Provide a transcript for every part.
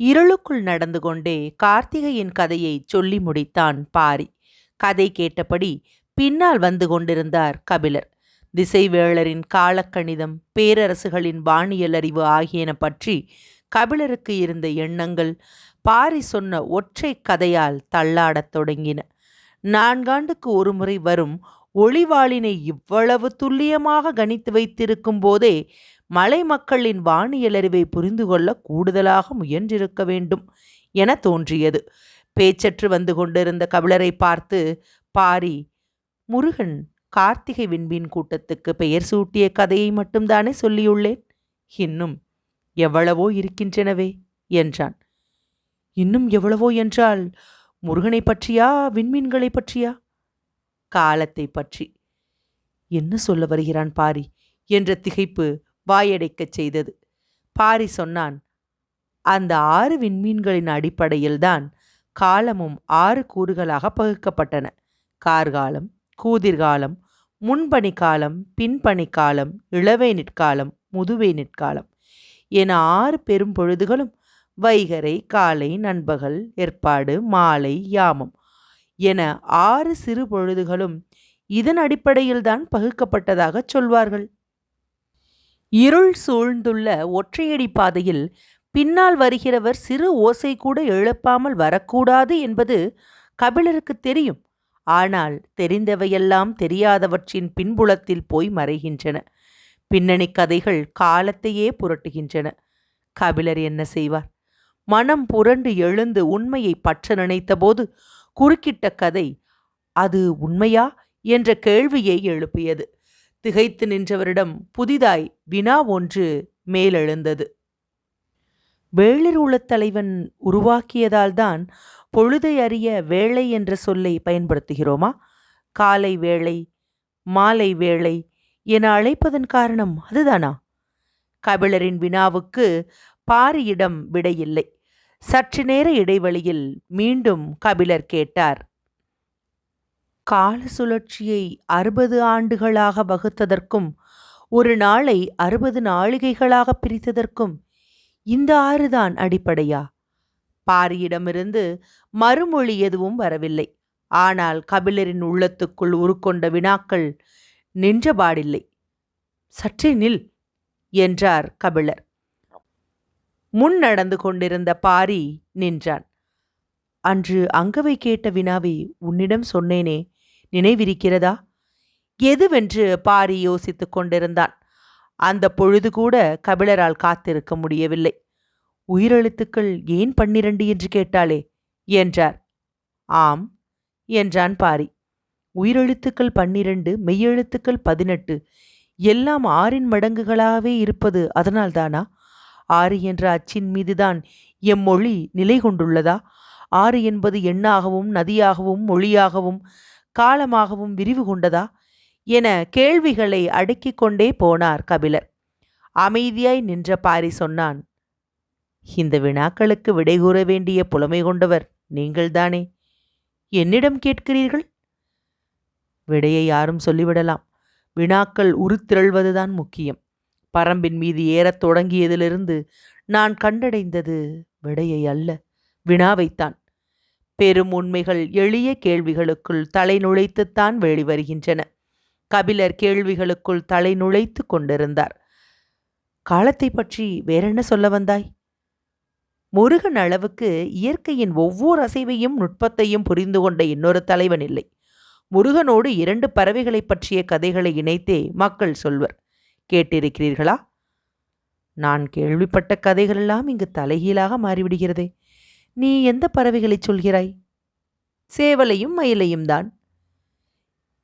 இருளுக்குள் நடந்து கொண்டே கார்த்திகையின் கதையை சொல்லி முடித்தான் பாரி. கதை கேட்டபடி பின்னால் வந்து கொண்டிருந்தார் கபிலர். திசைவேளரின் காலக்கணிதம் பேரரசுகளின் வானியல் அறிவு ஆகியன பற்றி கபிலருக்கு இருந்த எண்ணங்கள் பாரி சொன்ன ஒற்றை கதையால் தள்ளாடத் தொடங்கின. நான்காண்டுக்கு ஒருமுறை வரும் ஒளிவாளினை இவ்வளவு துல்லியமாக கணித்து வைத்திருக்கும் போதே மலை மக்களின் வானியலறிவை புரிந்து கொள்ள கூடுதலாக முயன்றிருக்க வேண்டும் என தோன்றியது. பேச்சற்று வந்து கொண்டிருந்த கபிலரை பார்த்து பாரி முருகன் கார்த்திகை விண்மீன் கூட்டத்துக்கு பெயர் சூட்டிய கதையை மட்டும்தானே சொல்லியுள்ளேன்? இன்னும் எவ்வளவோ இருக்கின்றனவே என்றான். இன்னும் எவ்வளவோ என்றால் முருகனை பற்றியா விண்மீன்களை பற்றியா? காலத்தை பற்றி. என்ன சொல்ல வருகிறான் பாரி? என்ற திகைப்பு வாயடைக்கச் செய்தது. பாரி சொன்னான் அந்த ஆறு விண்மீன்களின் அடிப்படையில்தான் காலமும் ஆறு கூறுகளாக பகுக்கப்பட்டன. கார்காலம் கூதிர்காலம் முன்பணிக்காலம் பின்பணிக்காலம் இளவை நிற்காலம் முதுவை நிற்காலம் என ஆறு பெரும் பொழுதுகளும் வைகரை காலை நண்பகல் ஏற்பாடு மாலை யாமம் என ஆறு சிறு பொழுதுகளும் இதன் அடிப்படையில்தான் பகுக்கப்பட்டதாகச் சொல்வார்கள். இருள் சூழ்ந்துள்ள ஒற்றையடி பாதையில் பின்னால் வருகிறவர் சிறு ஓசை கூட எழுப்பாமல் வரக்கூடாது என்பது கபிலருக்கு தெரியும். ஆனால் தெரிந்தவையெல்லாம் தெரியாதவற்றின் பின்புலத்தில் போய் மறைகின்றன. பின்னணி கதைகள் காலத்தையே புரட்டுகின்றன. கபிலர் என்ன செய்வார்? மனம் புரண்டு எழுந்து உண்மையை பற்ற நினைத்தபோது குறுக்கிட்ட கதை அது உண்மையா? என்ற கேள்வியை எழுப்பியது. திகைத்து நின்றவரிடம் புதிதாய் வினா ஒன்று மேலெழுந்தது. வேளிர் உளத் தலைவன் உருவாக்கியதால்தான் பொழுதை அறிய வேளை என்ற சொல்லை பயன்படுத்துகிறோமா? காலை வேளை மாலை வேளை என அழைப்பதன் காரணம் அதுதானா? கபிலரின் வினாவுக்கு பாரியிடம் விடையில்லை. சற்று நேர இடைவெளியில் மீண்டும் கபிலர் கேட்டார். கால சுழற்சியை அறுபது ஆண்டுகளாக வகுத்ததற்கும் ஒரு நாளை அறுபது நாழிகைகளாக பிரித்ததற்கும் இந்த ஆறுதான் அடிப்படையா? பாரியிடமிருந்து மறுமொழி எதுவும் வரவில்லை. ஆனால் கபிலரின் உள்ளத்துக்குள் உருக்கொண்ட வினாக்கள் நின்றபாடில்லை. சற்றே நில் என்றார் கபிலர். முன் நடந்து கொண்டிருந்த பாரி நின்றான். அன்று அங்கவை கேட்ட வினாவை உன்னிடம் சொன்னேனே நினைவிருக்கிறதா? எதுவென்று பாரி யோசித்துக் கொண்டிருந்தான். அந்த பொழுது கூட கபிலரால் காத்திருக்க முடியவில்லை. உயிரெழுத்துக்கள் ஏன் பன்னிரண்டு என்று கேட்டாளே? என்றார். ஆம் என்றான் பாரி. உயிரெழுத்துக்கள் பன்னிரண்டு மெய்யெழுத்துக்கள் பதினெட்டு எல்லாம் ஆறின் மடங்குகளாகவே இருப்பது அதனால்தானா ஆறு என்ற அச்சின் மீதுதான் எம்மொழி நிலை கொண்டுள்ளதா? ஆறு என்பது எண்ணாகவும் நதியாகவும் மொழியாகவும் காலமாகவும் விரிவு கொண்டதா? என கேள்விகளை அடுக்கிக் கொண்டே போனார் கபிலர். அமைதியாய் நின்ற பாரி சொன்னான் இந்த வினாக்களுக்கு விடை கூற வேண்டிய புலமை கொண்டவர் நீங்கள்தானே என்னிடம் கேட்கிறீர்கள்? விடையை யாரும் சொல்லிவிடலாம். வினாக்கள் உருத்திரள்வதுதான் முக்கியம். பரம்பின் மீது ஏறத் தொடங்கியதிலிருந்து நான் கண்டடைந்தது விடையை அல்ல வினாவைத்தான். பெரும் உண்மைகள் எளிய கேள்விகளுக்குள் தலை நுழைத்துத்தான் வெளிவருகின்றன கபிலர் கேள்விகளுக்குள் தலை நுழைத்து கொண்டிருந்தார். காலத்தை பற்றி வேறென்ன சொல்ல வந்தாய்? முருகன் அளவுக்கு இயற்கையின் ஒவ்வொரு அசைவையும் நுட்பத்தையும் புரிந்து கொண்ட இன்னொரு தலைவன் இல்லை. முருகனோடு இரண்டு பறவைகளை பற்றிய கதைகளை இணைத்தே மக்கள் சொல்வர். கேட்டிருக்கிறீர்களா? நான் கேள்விப்பட்ட கதைகளெல்லாம் இங்கு தலைகீழாக மாறிவிடுகிறதே. நீ எந்த பறவைகளை சொல்கிறாய்? சேவலையும் மயிலையும் தான்.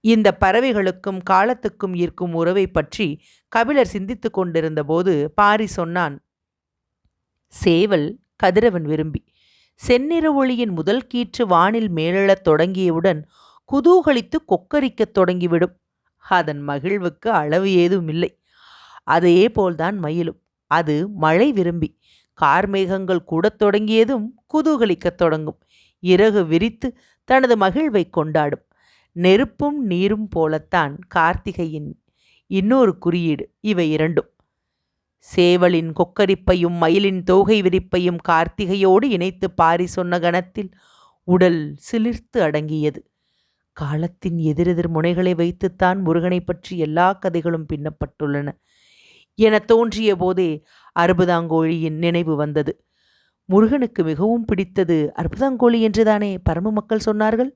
இந்த பறவைகளுக்கும் காலத்துக்கும் இருக்கும் உறவை பற்றி கபிலர் சிந்தித்துக் கொண்டிருந்த போது பாரி சொன்னான் சேவல் கதிரவன் விரும்பி செந்நிற ஒளியின் முதல் கீற்று வானில் மேலெழத் தொடங்கியவுடன் குதூகலித்து கொக்கரிக்கத் தொடங்கிவிடும். அதன் மகிழ்வுக்கு அளவு ஏதும் இல்லை அதே போல்தான் மயிலும். அது மழை விரும்பி கார்மேகங்கள் கூடத் தொடங்கியதும் குதூகலிக்கத் தொடங்கும். இறகு விரித்து தனது மகிழ்வை கொண்டாடும். நெருப்பும் நீரும் போலத்தான் கார்த்திகையின் இன்னொரு குறியீடு இவை இரண்டும். சேவலின் கொக்கரிப்பையும் மயிலின் தோகை விரிப்பையும் கார்த்திகையோடு இணைத்து பாரி சொன்ன கணத்தில் உடல் சிலிர்த்து அடங்கியது. காலத்தின் எதிரெதிர் முனைகளை வைத்துத்தான் முருகனை பற்றி எல்லா கதைகளும் பின்னப்பட்டுள்ளன. என தோன்றிய போதே அறுபதாங்கோழியின் நினைவு வந்தது. முருகனுக்கு மிகவும் பிடித்தது அற்புதங்கோழி என்றுதானே? பரம மக்கள் சொன்னார்கள்.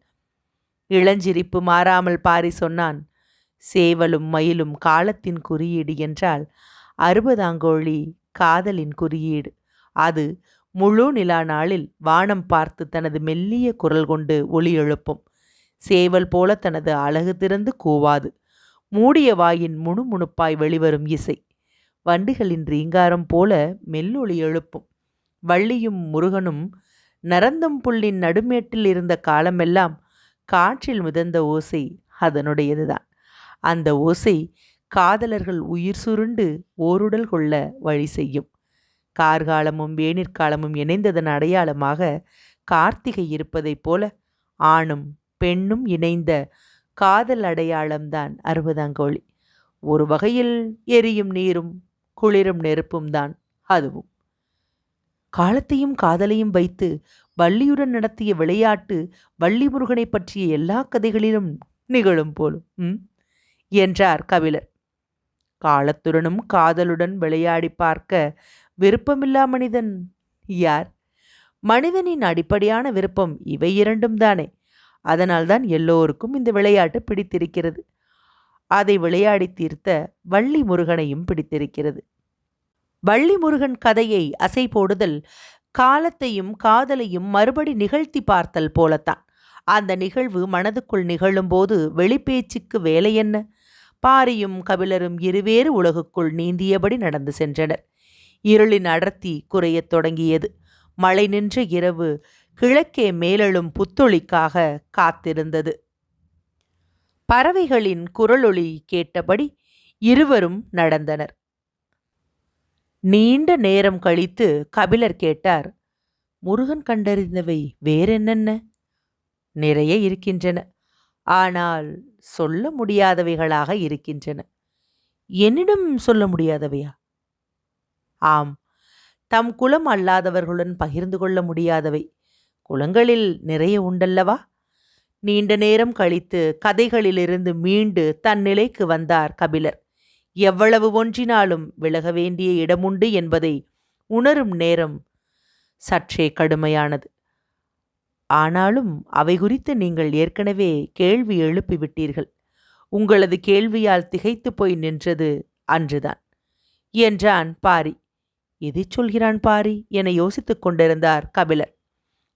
இளஞ்சிரிப்பு மாறாமல் பாரி சொன்னான். சேவலும் மயிலும் காலத்தின் குறியீடு என்றால் அறுபதாங்கோழி காதலின் குறியீடு. அது முழு நிலா நாளில் வானம் பார்த்து தனது மெல்லிய குரல் கொண்டு ஒளி எழுப்பும். சேவல் போல தனது அழகு திறந்து கூவாது. மூடிய வாயின் முணுமுணுப்பாய் வெளிவரும் இசை. வண்டுகளின் ரீங்காரம் போல மெல்லொளி எழுப்பும். வள்ளியும் முருகனும் நரந்தம்புள்ளின் நடுமேட்டில் இருந்த காலமெல்லாம் காற்றில் மிதந்த ஓசை அதனுடையதுதான். அந்த ஓசை காதலர்கள் உயிர் சுருண்டு ஓருடல் கொள்ள வழி செய்யும். கார்காலமும் வேணிற்காலமும் இணைந்ததன் அடையாளமாக கார்த்திகை இருப்பதைப் போல ஆணும் பெண்ணும் இணைந்த காதல் அடையாளம்தான் அறுபதாங்கோழி. ஒரு வகையில் எரியும் நீரும் குளிரும் நெருப்பும் தான் அதுவும். காலத்தையும் காதலையும் வைத்து வள்ளியுடன் நடத்திய விளையாட்டு வள்ளி முருகனை பற்றிய எல்லா கதைகளிலும் நிகழும் போலும் என்றார் கபிலர். காலத்துடனும் காதலுடன் விளையாடி பார்க்க விருப்பமில்லா மனிதன் யார்? மனிதனின் அடிப்படையான விருப்பம் இவை இரண்டும் தானே. அதனால்தான் எல்லோருக்கும் இந்த விளையாட்டு பிடித்திருக்கிறது. அதை விளையாடி தீர்த்த வள்ளி முருகனையும் பிடித்திருக்கிறது. வள்ளி முருகன் கதையை அசை போடுதல் காலத்தையும் காதலையும் மறுபடி நிகழ்த்தி பார்த்தல் போலத்தான். அந்த நிகழ்வு மனதுக்குள் நிகழும்போது வெளிப்பேச்சுக்கு வேலை என்ன? பாரியும் கபிலரும் இருவேறு உலகுக்குள் நீந்தியபடி நடந்து சென்றனர். இருளின் அடர்த்தி குறையத் தொடங்கியது. மழை நின்ற இரவு கிழக்கே மேலெழும் புத்தொளிக்காக காத்திருந்தது. பறவைகளின் குரலொளி கேட்டபடி இருவரும் நடந்தனர். நீண்ட நேரம் கழித்து கபிலர் கேட்டார் முருகன் கண்டறிந்தவை வேறென்னென்ன? நிறைய இருக்கின்றன. ஆனால் சொல்ல முடியாதவைகளாக இருக்கின்றன. என்னிடம் சொல்ல முடியாதவையா? ஆம் தம் குலம் அல்லாதவர்களுடன் பகிர்ந்து கொள்ள முடியாதவை. குலங்களில் நிறைய உண்டல்லவா? நீண்ட நேரம் கழித்து கதைகளிலிருந்து மீண்டு தன் நிலைக்கு வந்தார் கபிலர். எவ்வளவு ஒன்றினாலும் விலக வேண்டிய இடமுண்டு என்பதை உணரும் நேரம் சற்றே கடுமையானது. ஆனாலும் அவை குறித்து நீங்கள் ஏற்கனவே கேள்வி எழுப்பிவிட்டீர்கள். உங்களது கேள்வியால் திகைத்து போய் நின்றது அன்றுதான். என்றான் பாரி. எதை சொல்கிறான் பாரி? என யோசித்துக் கொண்டிருந்தார் கபிலர்.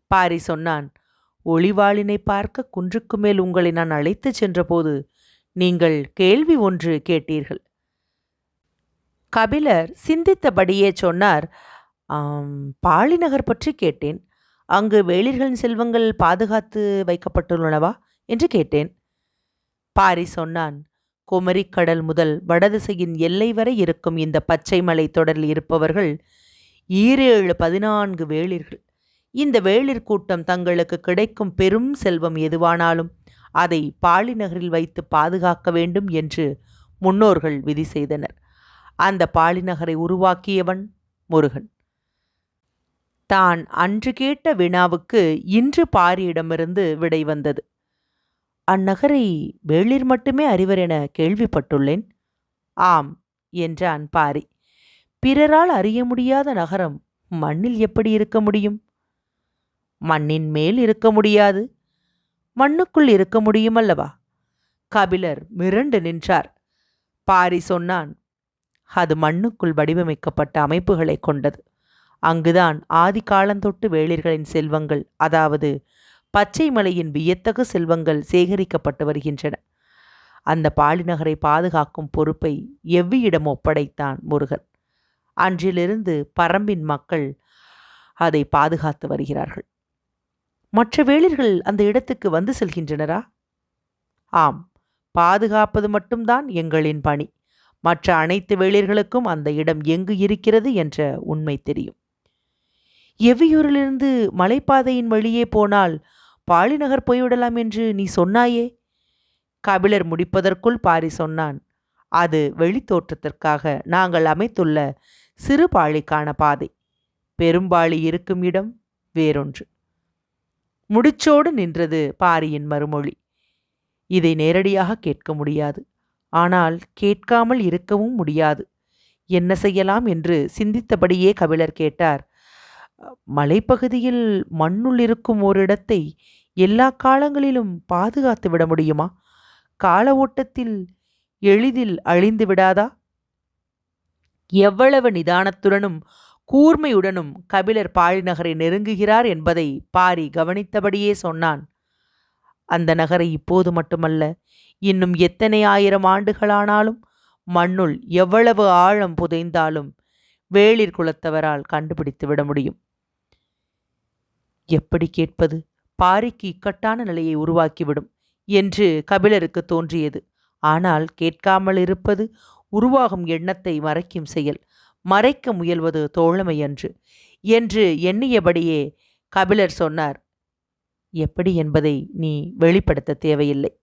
பாரி சொன்னான் ஒளிவாளினை பார்க்க குன்றுக்கு மேல் உங்களை நான் அழைத்துச் சென்றபோது நீங்கள் கேள்வி ஒன்று கேட்டீர்கள். கபிலர் சிந்தித்தபடியே சொன்னார் பாலிநகர் பற்றி கேட்டேன். அங்கு வேளிர்களின் செல்வங்கள் பாதுகாத்து வைக்கப்பட்டுள்ளனவா? என்று கேட்டேன். பாரி சொன்னான் குமரிக்கடல் முதல் வடதிசையின் எல்லை வரை இருக்கும் இந்த பச்சை மலை தொடரில் இருப்பவர்கள் ஈரேழு பதினான்கு வேளிர்கள். இந்த வேளிர் கூட்டம் தங்களுக்கு கிடைக்கும் பெரும் செல்வம் எதுவானாலும் அதை பாலிநகரில் வைத்து பாதுகாக்க வேண்டும் என்று முன்னோர்கள் விதி செய்தனர். அந்த பாலிநகரை உருவாக்கியவன் முருகன். தான் அன்று கேட்ட வினாவுக்கு இன்று பாரியிடமிருந்து விடை வந்தது. அந்நகரை வேளிர் மட்டுமே அறிவர் என கேள்விப்பட்டுள்ளேன். ஆம் என்றான் பாரி. பிறரால் அறிய முடியாத நகரம் மண்ணில் எப்படி இருக்க முடியும்? மண்ணின் மேல் இருக்க முடியாது. மண்ணுக்குள் இருக்க முடியுமல்லவா கபிலர் மிரண்டு நின்றார். பாரி சொன்னான் அது மண்ணுக்குள் வடிவமைக்கப்பட்ட அமைப்புகளை கொண்டது. அங்குதான் ஆதி காலந்தொட்டு வேளிர்களின் செல்வங்கள் அதாவது பச்சை மலையின் வியத்தகு செல்வங்கள் சேகரிக்கப்பட்டு வருகின்றன. அந்த பாலிநகரை பாதுகாக்கும் பொறுப்பை எவ்வியிடம் ஒப்படைத்தான் முருகன்? அன்றிலிருந்து பரம்பின் மக்கள் அதை பாதுகாத்து வருகிறார்கள். மற்ற வேளிர்கள் அந்த இடத்துக்கு வந்து செல்கின்றனரா? ஆம் பாதுகாப்பது மட்டும்தான் எங்களின் பணி. மற்ற அனைத்து வேளிர்களுக்கும் அந்த இடம் எங்கு இருக்கிறது என்ற உண்மை தெரியும். எவ்வியூரிலிருந்து மலைப்பாதையின் வழியே போனால் பாலிநகர் போய்விடலாம் என்று நீ சொன்னாயே? கபிலர் முடிப்பதற்குள் பாரி சொன்னான் அது வெளித்தோற்றத்திற்காக நாங்கள் அமைத்துள்ள சிறு பாழிக்கான பாதை. பெரும்பாளி இருக்கும் இடம் வேறொன்று. முடிச்சோடு நின்றது பாரியின் மறுமொழி. இதை நேரடியாக கேட்க முடியாது. ஆனால் கேட்காமல் இருக்கவும் முடியாது. என்ன செய்யலாம் என்று சிந்தித்தபடியே கபிலர் கேட்டார். மலைப்பகுதியில் மண்ணுள் இருக்கும் ஓரிடத்தை எல்லா காலங்களிலும் பாதுகாத்து விட முடியுமா? கால ஓட்டத்தில் எளிதில் அழிந்து விடாதா? எவ்வளவு நிதானத்துடனும் கூர்மையுடனும் கபிலர் பாழிநகரை நெருங்குகிறார் என்பதை பாரி கவனித்தபடியே சொன்னான். அந்த நகரை இப்போது மட்டுமல்ல இன்னும் எத்தனை ஆயிரம் ஆண்டுகளானாலும் மண்ணுள் எவ்வளவு ஆழம் புதைந்தாலும் வேளிர் குலத்தவரால் கண்டுபிடித்து விட முடியும். எப்படி கேட்பது? பாரிக்கு இக்கட்டான நிலையை உருவாக்கிவிடும் என்று கபிலருக்கு தோன்றியது. ஆனால் கேட்காமல் இருப்பது உருவாகும் எண்ணத்தை மறைக்கும் செயல். மறைக்க முயல்வது தோழமையன்று என்று எண்ணியபடியே கபிலர் சொன்னார். எப்படி என்பதை நீ வெளிப்படுத்த தேவையில்லை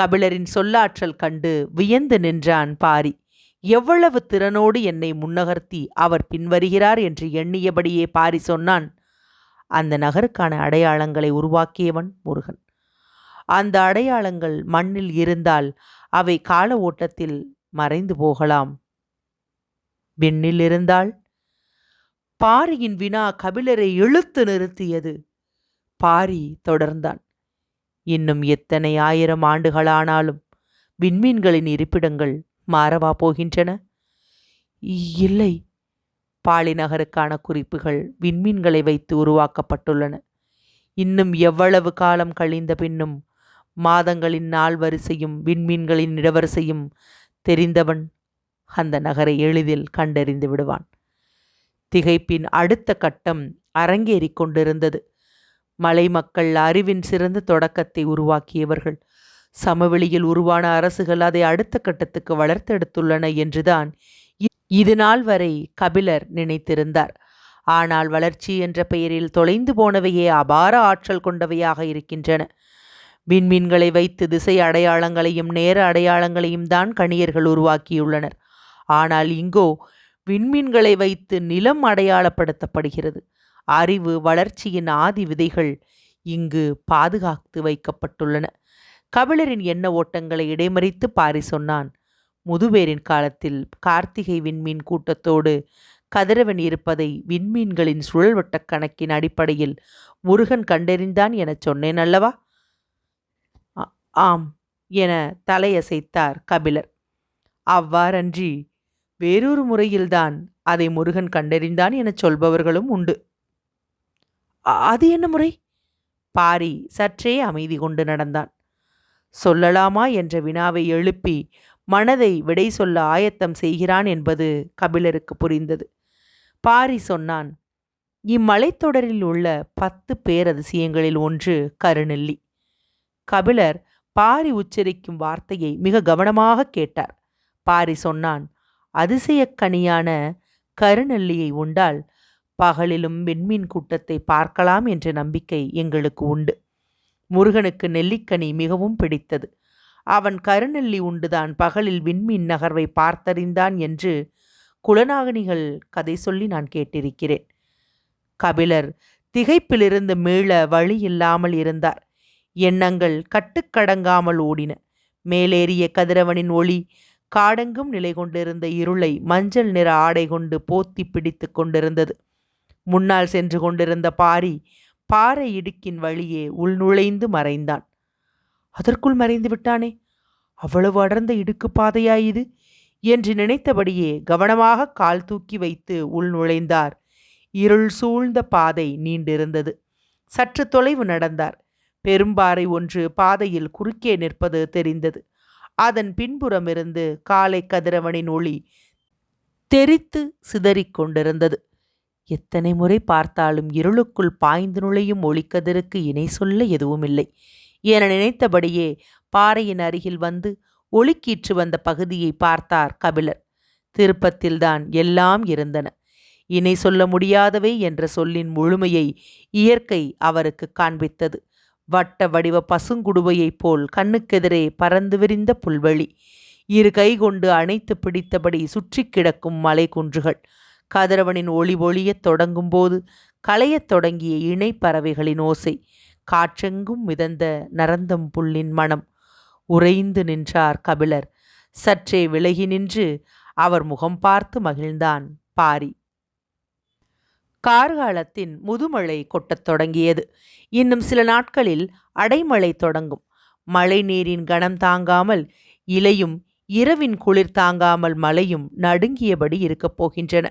கபிலரின் சொல்லாற்றல் கண்டு வியந்து நின்றான் பாரி. எவ்வளவு திறனோடு என்னை முன்னகர்த்தி அவர் பின்வருகிறார் என்று எண்ணியபடியே பாரி சொன்னான். அந்த நகருக்கான அடையாளங்களை உருவாக்கியவன் முருகன். அந்த அடையாளங்கள் மண்ணில் இருந்தால் அவை கால ஓட்டத்தில் மறைந்து போகலாம். விண்ணில் இருந்தாள். பாரியின் வினா கபிலரை இழுத்து நிறுத்தியது. பாரி தொடர்ந்தான். இன்னும் எத்தனை ஆயிரம் ஆண்டுகளானாலும் விண்மீன்களின் இருப்பிடங்கள் மாறவா போகின்றன? இல்லை. பாலிநகருக்கான குறிப்புகள் விண்மீன்களை வைத்து உருவாக்கப்பட்டுள்ளன. இன்னும் எவ்வளவு காலம் கழிந்த பின்னும் மாதங்களின் நாள் வரிசையும் விண்மீன்களின் இடவரிசையும் தெரிந்தவன் அந்த நகரை எளிதில் கண்டறிந்து விடுவான். திகைப்பின் அடுத்த கட்டம் அரங்கேறிக் கொண்டிருந்தது. மலை மக்கள் அறிவின் சிறந்த தொடக்கத்தை உருவாக்கியவர்கள். சமவெளியில் உருவான அரசுகள் அதை அடுத்த கட்டத்துக்கு வளர்த்தெடுத்துள்ளன என்றுதான் இது நாள் வரை கபிலர் நினைத்திருந்தார். ஆனால் வளர்ச்சி என்ற பெயரில் தொலைந்து போனவையே அபார ஆற்றல் கொண்டவையாக இருக்கின்றன. விண்மீன்களை வைத்து திசை அடையாளங்களையும் நேர அடையாளங்களையும் தான் கணியர்கள் உருவாக்கியுள்ளனர். ஆனால் இங்கோ விண்மீன்களை வைத்து நிலம் அடையாளப்படுத்தப்படுகிறது. அறிவு வளர்ச்சியின் ஆதி விதைகள் இங்கு பாதுகாத்து வைக்கப்பட்டுள்ளன. கபிலரின் எண்ண ஓட்டங்களை இடைமறித்து பாரி சொன்னான் முதுவேரின் காலத்தில் கார்த்திகை விண்மீன் கூட்டத்தோடு கதிரவன் இருப்பதை விண்மீன்களின் சுழல்வட்ட கணக்கின் அடிப்படையில் முருகன் கண்டறிந்தான் எனச் சொன்னேன் அல்லவா? ஆம் என தலையசைத்தார் கபிலர். அவ்வாறன்றி வேறொரு முறையில்தான் அதை முருகன் கண்டறிந்தான் எனச் சொல்பவர்களும் உண்டு. அது என்ன முறை? பாரி சற்றே அமைதி கொண்டு நடந்தான். சொல்லலாமா என்ற வினாவை எழுப்பி மனதை விடை சொல்ல ஆயத்தம் செய்கிறான் என்பது கபிலருக்கு புரிந்தது. பாரி சொன்னான் இம்மலைத்தொடரில் உள்ள பத்து பேரதிசயங்களில் ஒன்று கருநெல்லி. கபிலர் பாரி உச்சரிக்கும் வார்த்தையை மிக கவனமாக கேட்டார். பாரி சொன்னான் அதிசயக்கனியான கருநெல்லியை உண்டால் பகலிலும் வெண்மீன் கூட்டத்தை பார்க்கலாம் என்ற நம்பிக்கை எங்களுக்கு உண்டு. முருகனுக்கு நெல்லிக்கனி மிகவும் பிடித்தது. அவன் கருநெல்லி உண்டுதான் பகலில் விண்மீன் நகர்வை பார்த்தறிந்தான் என்று குலநாகனிகள் கதை சொல்லி நான் கேட்டிருக்கிறேன். கபிலர் திகைப்பிலிருந்து மீள வழி இல்லாமல் இருந்தார். எண்ணங்கள் கட்டுக்கடங்காமல் ஓடின. மேலேறிய கதிரவனின் ஒளி காடெங்கும் நிலை கொண்டிருந்த இருளை மஞ்சள் நிற ஆடை கொண்டு போத்தி பிடித்து கொண்டிருந்தது. முன்னால் சென்று கொண்டிருந்த பாரி பாறை இடுக்கின் வழியே உள்நுழைந்து மறைந்தான். அதற்குள் மறைந்து விட்டானே? அவ்வளவு அடர்ந்த இடுக்கு பாதையா இது? என்று நினைத்தபடியே கவனமாக கால் தூக்கி வைத்து உள் நுழைந்தார். இருள் சூழ்ந்த பாதை நீண்டிருந்தது. சற்று தொலைவு நடந்தார். பெரும்பாறை ஒன்று பாதையில் குறுக்கே நிற்பது தெரிந்தது. அதன் பின்புறமிருந்து காலை கதிரவனின் ஒளி தெரித்து சிதறிக் கொண்டிருந்தது. எத்தனை முறை பார்த்தாலும் இருளுக்குள் பாய்ந்து நுழையும் ஒளிக்கதிருக்கு இணை சொல்ல எதுவுமில்லை. என நினைத்தபடியே பாறையின் அருகில் வந்து ஒளிக்கீற்று வந்த பகுதியை பார்த்தார் கபிலர். திருப்பத்தில்தான் எல்லாம் இருந்தன. இணை சொல்ல முடியாதவை என்ற சொல்லின் முழுமையை இயற்கை அவருக்கு காண்பித்தது. வட்ட வடிவ பசுங்குடுவையைப் போல் கண்ணுக்கெதிரே பறந்து விரிந்த புல்வெளி. இரு கை கொண்டு அணைத்து பிடித்தபடி சுற்றி கிடக்கும் மலை குன்றுகள் கதிரவனின் ஒளி ஒளியத் தொடங்கும்போது களையத் தொடங்கிய இணை பறவைகளின் ஓசை. காற்றெங்கும் மிதந்த நரந்தம் புல்லின் மனம். உறைந்து நின்றார் கபிலர். சற்றே விலகி நின்று அவர் முகம் பார்த்து மகிழ்ந்தான் பாரி. கார்காலத்தின் முதுமழை கொட்டத் தொடங்கியது. இன்னும் சில நாட்களில் அடைமழை தொடங்கும். மழை நீரின் கணம் தாங்காமல் இலையும் இரவின் குளிர் தாங்காமல் மலையும் நடுங்கியபடி இருக்கப் போகின்றன.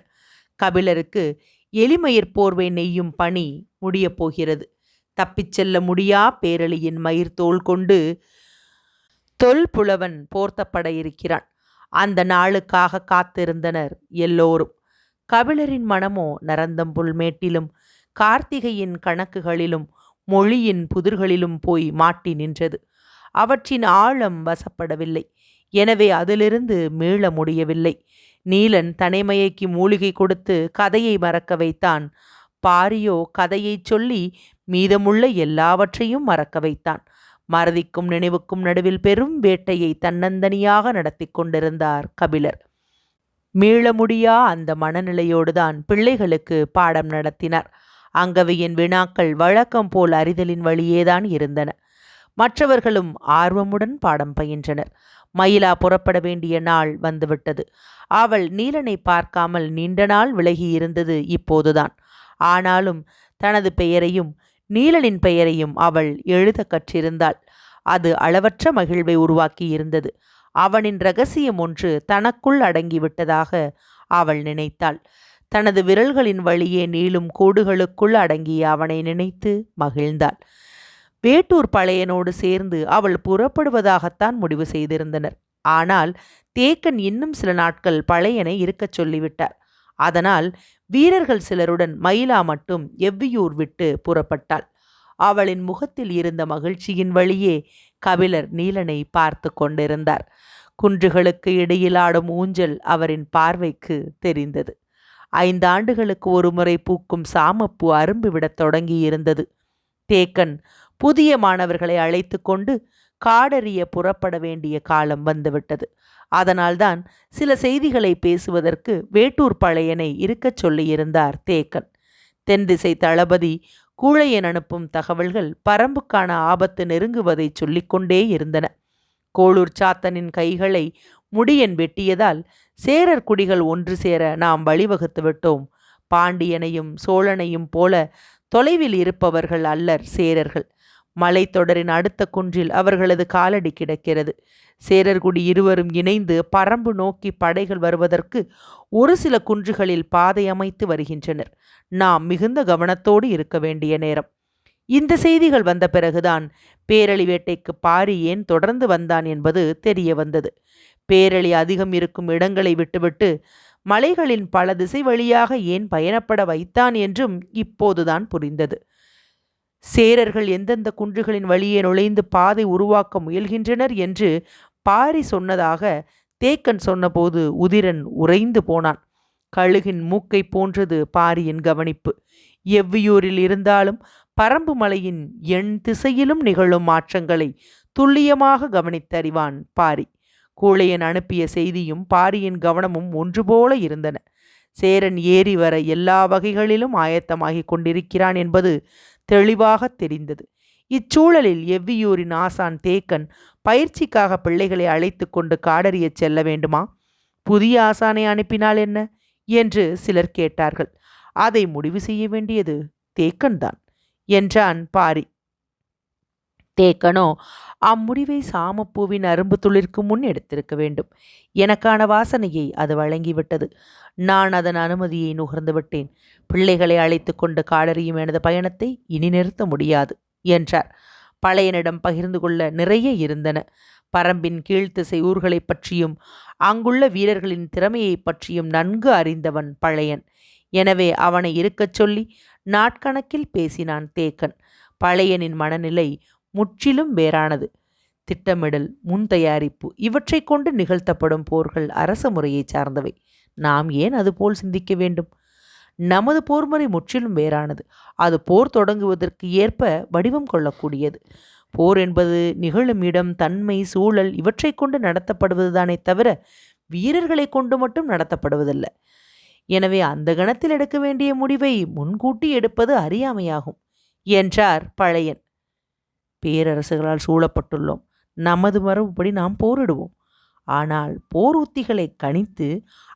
கபிலருக்கு எலிமயிர் போர்வை நெய்யும் பணி முடியப் போகிறது. தப்பிச் செல்ல முடியா பேரழியின் மயிர் தோல் கொண்டு தொல்புலவன் போர்த்தப்பட இருக்கிறான். அந்த நாளுக்காக காத்திருந்தனர் எல்லோரும். கபிலரின் மனமோ நரந்தம் புல்மேட்டிலும் கார்த்திகையின் கணக்குகளிலும் மொழியின் புதிர்களிலும் போய் மாட்டி நின்றது. அவற்றின் ஆழம் வசப்படவில்லை. எனவே அதிலிருந்து மீள முடியவில்லை. நீலன் தனைமையைக்கு மூலிகை கொடுத்து கதையை மறக்க வைத்தான். பாரியோ கதையைச் சொல்லி மீதமுள்ள எல்லாவற்றையும் மறக்க வைத்தான். மறதிக்கும் நினைவுக்கும் நடுவில் பெரும் வேட்டையை தன்னந்தனியாக நடத்தி கொண்டிருந்தார் கபிலர். மீள முடியா அந்த மனநிலையோடுதான் பிள்ளைகளுக்கு பாடம் நடத்தினார். அங்கவையின் வினாக்கள் வழக்கம் போல் அறிதலின் வழியேதான் இருந்தன. மற்றவர்களும் ஆர்வமுடன் பாடம் பயின்றனர். மயிலா புறப்பட வேண்டிய நாள் வந்துவிட்டது. அவள் நீலனை பார்க்காமல் நீண்ட நாள் விலகி இருந்தது இப்போதுதான். ஆனாலும் தனது பெயரையும் நீலனின் பெயரையும் அவள் எழுத கற்றிருந்தாள். அது அளவற்ற மகிழ்வை உருவாக்கி இருந்தது அவனின் ரகசியம் ஒன்று தனக்குள் அடங்கிவிட்டதாக அவள் நினைத்தாள். தனது விரல்களின் வழியே நீளும் கோடுகளுக்குள் அடங்கிய அவனை நினைத்து மகிழ்ந்தாள். வேட்டூர் பழையனோடு சேர்ந்து அவள் புறப்படுவதாகத்தான் முடிவு செய்திருந்தனர். ஆனால் தேக்கன் இன்னும் சில நாட்கள் பழையனை இருக்கச் சொல்லிவிட்டார். அதனால் வீரர்கள் சிலருடன் மயிலா மட்டும் எவ்வியூர் விட்டு புறப்பட்டாள். அவளின் முகத்தில் இருந்த மகிழ்ச்சியின் வழியே கபிலர் நீலனை பார்த்து கொண்டிருந்தார். குன்றுகளுக்கு இடையிலாடும் ஊஞ்சல் அவரின் பார்வைக்கு தெரிந்தது. ஐந்தாண்டுகளுக்கு ஒருமுறை பூக்கும் சாமப்பூ அரும்பு விடத் தொடங்கியிருந்தது. தேக்கன் புதிய மாணவர்களை அழைத்து கொண்டு காடறிய புறப்பட வேண்டிய காலம் வந்துவிட்டது. அதனால்தான் சில செய்திகளை பேசுவதற்கு வேட்டூர் பழையனை இருக்கச் சொல்லியிருந்தார் தேக்கன். தென் திசை தளபதி கூழையன் அனுப்பும் தகவல்கள் பரம்புக்கான ஆபத்து நெருங்குவதை சொல்லிக்கொண்டே இருந்தன. கோளூர் சாத்தனின் கைகளை முடியன் வெட்டியதால் சேரர் குடிகள் ஒன்று சேர நாம் வழிவகுத்து விட்டோம். பாண்டியனையும் சோழனையும் போல தொலைவில் இருப்பவர்கள் அல்லர் சேரர்கள். மலைத்தொடரின் அடுத்த குன்றில் அவர்களது காலடி கிடக்கிறது. சேரர்குடி இருவரும் இணைந்து பரம்பு நோக்கி படைகள் வருவதற்கு ஒரு சில குன்றுகளில் பாதை அமைத்து வருகின்றனர். நாம் மிகுந்த கவனத்தோடு இருக்க வேண்டிய நேரம். இந்த செய்திகள் வந்த பிறகுதான் பேரழி வேட்டைக்கு பாரி ஏன் தொடர்ந்து வந்தான் என்பது தெரிய வந்தது. பேரழி அதிகம் இருக்கும் இடங்களை விட்டுவிட்டு மலைகளின் பல திசை வழியாக ஏன் பயணப்பட வைத்தான் என்றும் இப்போதுதான் புரிந்தது. சேரர்கள் எந்தெந்த குன்றுகளின் வழியே நுழைந்து பாதை உருவாக்க முயல்கின்றனர் என்று பாரி சொன்னதாக தேக்கன் சொன்னபோது உதிரன் உறைந்து போனான். கழுகின் மூக்கை போன்றது பாரியின் கவனிப்பு. எவ்வியூரில் இருந்தாலும் பரம்பு மலையின் எண் திசையிலும் நிகழும் மாற்றங்களை துல்லியமாக கவனித்தறிவான் பாரி. கூழையன் அனுப்பிய செய்தியும் பாரியின் கவனமும் ஒன்றுபோல இருந்தன. சேரன் ஏறி வர எல்லா வகைகளிலும் ஆயத்தமாகிக் கொண்டிருக்கிறான் என்பது தெளிவாக தெரிந்தது. இச்சூழலில் எவ்வியூரின் ஆசான் தேக்கன் பயிற்சிக்காக பிள்ளைகளை அழைத்து கொண்டு காடறியச் செல்ல வேண்டுமா? புதிய ஆசானை அனுப்பினால் என்ன? என்று சிலர் கேட்டார்கள். அதை முடிவு செய்ய வேண்டியது தேக்கன்தான் என்றான் பாரி. தேக்கனோ? அம்முடிவை சாமப்பூவின் அரும்பு துளிர்க்கு முன் எடுத்திருக்க வேண்டும். எனக்கான வாசனையை அது வழங்கிவிட்டது. நான் அதன் அனுமதியை நுகர்ந்து விட்டேன். பிள்ளைகளை அழைத்து கொண்டு காலறியும் எனது பயணத்தை இனி நிறுத்த முடியாது என்றார். பழையனிடம் பகிர்ந்து கொள்ள நிறைய இருந்தன. பரம்பின் கீழ்த்திசை ஊர்களைப் பற்றியும் அங்குள்ள வீரர்களின் திறமையைப் பற்றியும் நன்கு அறிந்தவன் பழையன். எனவே அவனை இருக்கச் சொல்லி நாட்கணக்கில் பேசினான் தேக்கன். பழையனின் மனநிலை முற்றிலும் வேறானது. திட்டமிடல் முன் தயாரிப்பு இவற்றை கொண்டு நிகழ்த்தப்படும் போர்கள் அரச முறையைச் சார்ந்தவை. நாம் ஏன் அதுபோல் சிந்திக்க வேண்டும்? நமது போர்முறை முற்றிலும் வேறானது. அது போர் தொடங்குவதற்கு ஏற்ப வடிவம் கொள்ளக்கூடியது. போர் என்பது நிகழும் இடம் தன்மை சூழல் இவற்றை கொண்டு நடத்தப்படுவதுதானே தவிர வீரர்களை கொண்டு மட்டும் நடத்தப்படுவதில்லை. எனவே அந்த கணத்தில் எடுக்க வேண்டிய முடிவை முன்கூட்டி எடுப்பது அறியாமையாகும் என்றார் பழையன். பேரரசுகளால் சூழப்பட்டுள்ளோம். நமது மரபுப்படி நாம் போரிடுவோம். ஆனால் போர் உத்திகளை கணித்து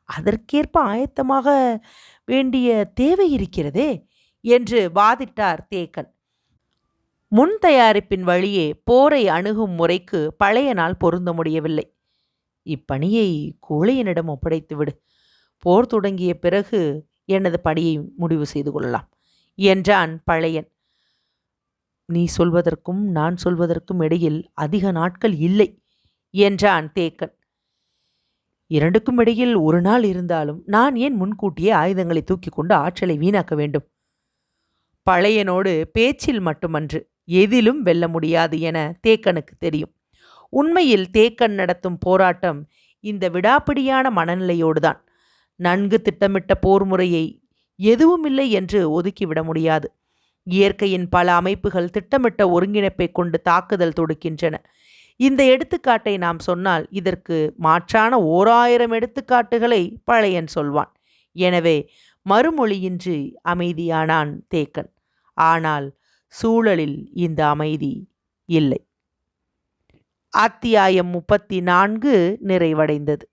அதற்கேற்ப ஆயத்தமாக வேண்டிய தேவை இருக்கிறதே என்று வாதிட்டார் தேக்கன். முன் தயாரிப்பின் வழியே போரை அணுகும் முறைக்கு பழைய நாள் பொருந்த முடியவில்லை. இப்பணியை கோழையனிடம் ஒப்படைத்துவிடு. போர் தொடங்கிய பிறகு எனது பணியை முடிவு செய்து கொள்ளலாம் என்றான் பழையன். நீ சொல்வதற்கும் நான் சொல்வதற்கும் இடையில் அதிக நாட்கள் இல்லை என்றான் தேக்கன். இரண்டுக்கும் இடையில் ஒரு நாள் இருந்தாலும் நான் ஏன் முன்கூட்டியே ஆயுதங்களை தூக்கி கொண்டு ஆற்றலை வீணாக்க வேண்டும்? பழையனோடு பேச்சில் மட்டுமன்று எதிலும் வெல்ல முடியாது என தேக்கனுக்கு தெரியும். உண்மையில் தேக்கன் நடத்தும் போராட்டம் இந்த விடாப்பிடியான மனநிலையோடுதான். நன்கு திட்டமிட்ட போர் முறையை எதுவுமில்லை என்று ஒதுக்கிவிட முடியாது. இயற்கையின் பல அமைப்புகள் திட்டமிட்ட ஒருங்கிணைப்பை கொண்டு தாக்குதல் தொடுக்கின்றன. இந்த எடுத்துக்காட்டை நாம் சொன்னால் இதற்கு மாற்றான ஓராயிரம் எடுத்துக்காட்டுகளை பழையன் சொல்வான். எனவே மறுமொழியின்றி அமைதியானான் தேக்கன். ஆனால் சூழலில் இந்த அமைதி இல்லை. அத்தியாயம் முப்பத்தி நான்கு நிறைவடைந்தது.